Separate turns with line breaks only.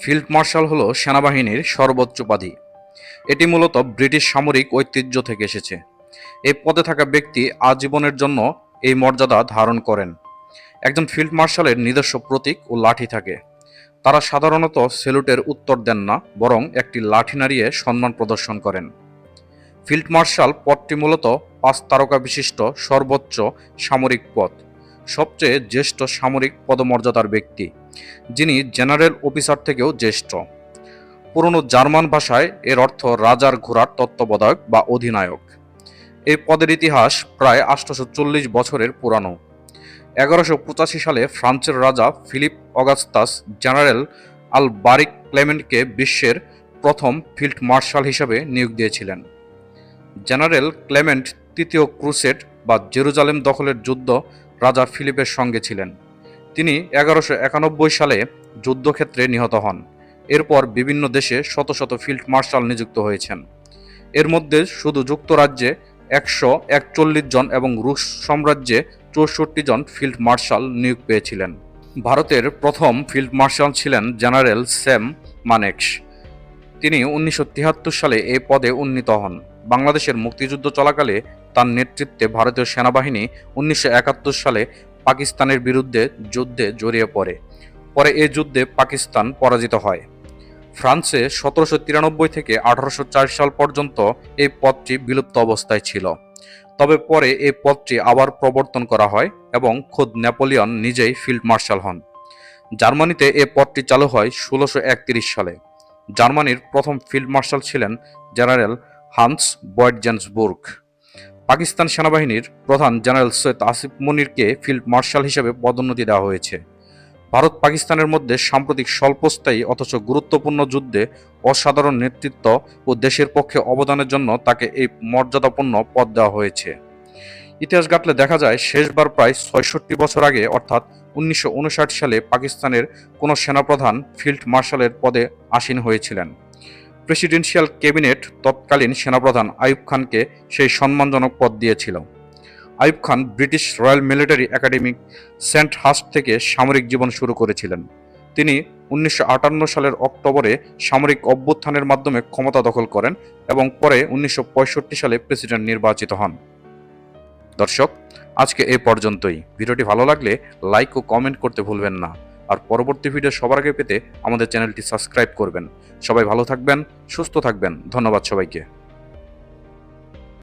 Field marshal হল সেনাবাহিনীর সর্বোচ্চ উপাধি। এটি মূলত ব্রিটিশ সামরিক ঐতিহ্য থেকে এসেছে। এই পদে থাকা ব্যক্তি আজীবনের জন্য এই মর্যাদা ধারণ করেন। একজন ফিল্ড মার্শালের নিজস্ব প্রতীক ও লাঠি থাকে। তারা সাধারণত সেলুটের উত্তর দেন না, বরং একটি লাঠি নাড়িয়ে সম্মান প্রদর্শন করেন। ফিল্ড মার্শাল পদটি মূলত পাঁচ তারকা বিশিষ্ট সর্বোচ্চ সামরিক পদ। সবচেয়ে জ্যেষ্ঠ সামরিক পদমর্যাদার ব্যক্তি, যিনি জেনারেল অফিসার থেকেও জ্যেষ্ঠ। পুরনো জার্মান ভাষায় এর অর্থ রাজার ঘোড়ার তত্ত্বাবধায়ক বা অধিনায়ক। এই পদের ইতিহাস প্রায় আটশোশো বছরের পুরানো। এগারোশো পঁচাশি সালে ফ্রান্সের রাজা ফিলিপ অগাস্তাস জেনারেল আল বারিক ক্লেমেন্টকে বিশ্বের প্রথম ফিল্ড মার্শাল হিসেবে নিয়োগ দিয়েছিলেন। জেনারেল ক্লেমেন্ট তৃতীয় ক্রুসেট বা জেরুজালেম দখলের যুদ্ধ রাজা ফিলিপের সঙ্গে ছিলেন। তিনি এগারোশো একানব্বই সালে যুদ্ধক্ষেত্রে নিহত হন। এরপর বিভিন্ন দেশে শত শত ফিল্ড মার্শাল নিযুক্ত হয়েছেন। এর মধ্যে শুধু যুক্তরাজ্যে একশো একচল্লিশ জন এবং রুশ সাম্রাজ্যে চৌষট্টি জন ফিল্ড মার্শাল নিয়োগ পেয়েছিলেন। ভারতের প্রথম ফিল্ড মার্শাল ছিলেন জেনারেল স্যাম মানেক্স। তিনি উনিশশো তিয়াত্তর সালে এই পদে উন্নীত হন। বাংলাদেশের মুক্তিযুদ্ধ চলাকালে তার নেতৃত্বে ভারতীয় সেনাবাহিনী উনিশশো একাত্তর সালে পাকিস্তানের বিরুদ্ধে যুদ্ধে জড়িয়ে পড়ে। পরে এই যুদ্ধে পাকিস্তান পরাজিত হয়। ফ্রান্সে সতেরোশো তিরানব্বই থেকে আঠারোশো চার সাল পর্যন্ত এই পদটি বিলুপ্ত অবস্থায় ছিল। তবে পরে এই পদটি আবার প্রবর্তন করা হয় এবং খোদ নেপোলিয়ন নিজেই ফিল্ড মার্শাল হন। জার্মানিতে এ পদটি চালু হয় ষোলোশো সালে। জার্মানির প্রথম ফিল্ড মার্শাল ছিলেন জেনারেল হান্স বয়েডজেন্সবুর্গ পাকিস্তান সেনাবাহিনীর প্রধান জেনারেল সৈয়দ আসিফ মনিরকে ফিল্ড মার্শাল হিসেবে পদোন্নতি দেওয়া হয়েছে। ভারত পাকিস্তানের মধ্যে সাম্প্রতিক স্বল্পস্থায়ী অথচ গুরুত্বপূর্ণ যুদ্ধে অসাধারণ নেতৃত্ব ও দেশের পক্ষে অবদানের জন্য তাকে এই মর্যাদাপূর্ণ পদ দেওয়া হয়েছে। ইতিহাস ঘাটলে দেখা যায়, শেষবার প্রায় ছয়ষট্টি বছর আগে, অর্থাৎ উনিশশো উনষাট সালে, পাকিস্তানের কোনো সেনাপ্রধান ফিল্ড মার্শালের পদে আসীন হয়েছিলেন। প্রেসিডেন্সিয়াল ক্যাবিনেট তৎকালীন সেনাপ্রধান আইয়ুব খানকে সেই সম্মানজনক পদ দিয়েছিল। Ayub Khan British royal military academy Sandhurst থেকে সামরিক জীবন শুরু করেছিলেন। তিনি উনিশশো আটান্ন সালের অক্টোবরে সামরিক অভ্যুত্থানের মাধ্যমে ক্ষমতা দখল করেন এবং পরে উনিশশো পঁয়ষট্টি সালে প্রেসিডেন্ট নির্বাচিত হন। দর্শক, আজকে এ পর্যন্তই। ভিডিওটি ভালো লাগলে লাইক ও কমেন্ট করতে ভুলবেন না। আর পরবর্তী ভিডিও সবার আগে পেতে আমাদের চ্যানেলটি সাবস্ক্রাইব করবেন। সবাই ভালো থাকবেন, সুস্থ থাকবেন। ধন্যবাদ সবাইকে।